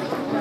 Yeah.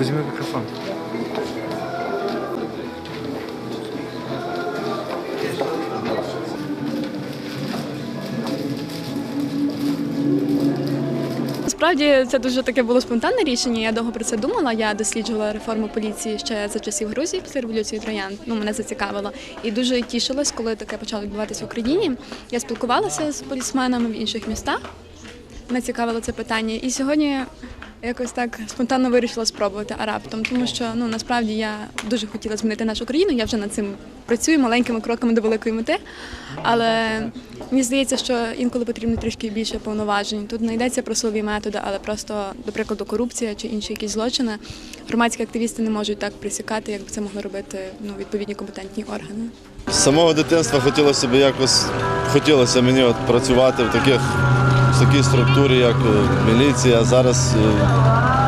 Візьми мікрофон. Насправді це дуже таке було спонтанне рішення. Я довго про це думала. Я досліджувала реформу поліції ще за часів Грузії після революції Троян. Ну мене зацікавило. І дуже тішилась, коли таке почало відбуватися в Україні. Я спілкувалася з полісменами в інших містах. Мене цікавило це питання. І сьогодні якось так спонтанно вирішила спробувати а раптом, тому що ну насправді я дуже хотіла змінити нашу країну. Я вже над цим працюю маленькими кроками до великої мети. Але мені здається, що інколи потрібно трішки більше повноважень. Тут не йдеться про силові методи, але просто, до прикладу, корупція чи інші якісь злочини. Громадські активісти не можуть так присікати, як би це могли робити ну, відповідні компетентні органи. З самого дитинства хотілося б якось хотілося мені от працювати в таких такій структурі, як е, міліція, зараз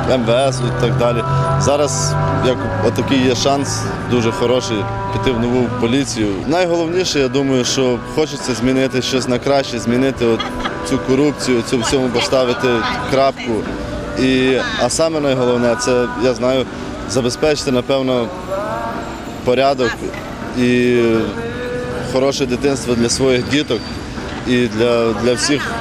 е, МВС і так далі. Зараз як отакий є шанс дуже хороший піти в нову поліцію. Найголовніше, я думаю, що хочеться змінити щось на краще, змінити от цю корупцію, цю всьому поставити крапку. І, а саме найголовне це, я знаю, забезпечити, напевно, порядок і хороше дитинство для своїх діток і для, для всіх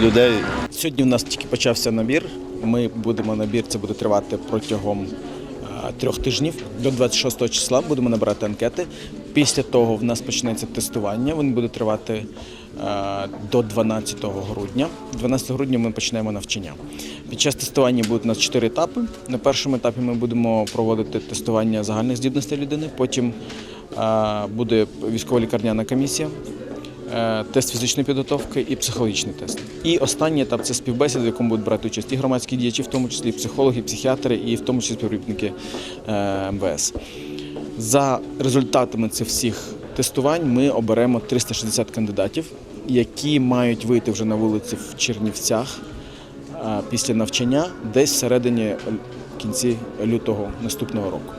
людей. Сьогодні в нас тільки почався набір. Ми будемо набір, це буде тривати протягом е, трьох тижнів. До 26 числа будемо набирати анкети. Після того в нас почнеться тестування. Він буде тривати е, до 12 грудня. 12 грудня ми почнемо навчання. Під час тестування будуть у нас чотири етапи. На першому етапі ми будемо проводити тестування загальних здібностей людини. Потім е, буде військово-лікарняна комісія е, тест фізичної підготовки і психологічний тест. І останній етап це співбесіда, в якому будуть брати участь і громадські діячі, в тому числі і психологи, і психіатри, і в тому числі співробітники е, МВС. За результатами цих всіх тестувань ми оберемо 360 кандидатів, які мають вийти вже на вулиці в Чернівцях е, після навчання десь всередині е, кінці лютого наступного року.